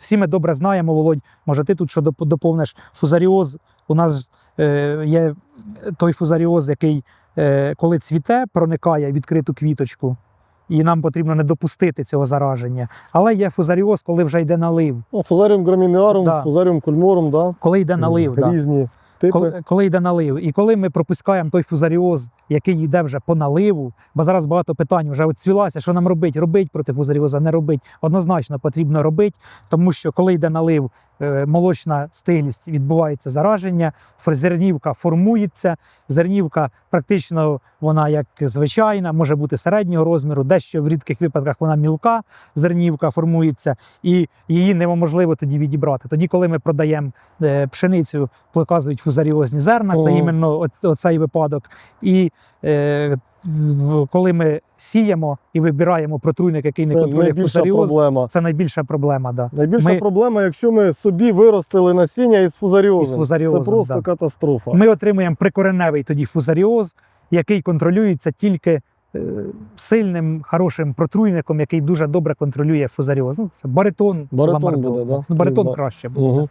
Всі ми добре знаємо, Володь, може ти тут що доп- доповниш фузаріоз. У нас е, є той фузаріоз, який е, коли цвіте, проникає в відкриту квіточку, і нам потрібно не допустити цього зараження. Але є фузаріоз, коли вже йде налив. Ну, фузаріум грамінеарум, Да. фузаріум кульморум, да? Коли йде налив, да. Типи. коли, коли йде налив. І коли ми пропускаємо той фузаріоз, який йде вже по наливу, бо зараз багато питань вже от цвілася, що нам робити? Робить проти фузаріоза, не робить. Однозначно потрібно робити, тому що коли йде налив, е, молочна стиглість відбувається зараження, зернівка формується. Зернівка практично вона як звичайна, може бути середнього розміру, дещо в рідких випадках вона мілка зернівка формується, і її неможливо тоді відібрати. Тоді, коли ми продаємо е, пшеницю, показують фузаріозні зерна, це іменно оц- оцей випадок. І е, коли ми сіємо і вибираємо протруйник, який не Це контролює фузаріоз, проблема. це найбільша проблема. Да. Найбільша Ми- проблема, якщо ми собі виростили насіння із фузаріозом. Із фузаріозом, Це просто да. катастрофа. Ми отримуємо прикореневий тоді фузаріоз, який контролюється тільки е, сильним, хорошим протруйником, який дуже добре контролює фузаріоз. Ну, це баритон, Баритон буде, да? Ну, баритон краще буде. Угу.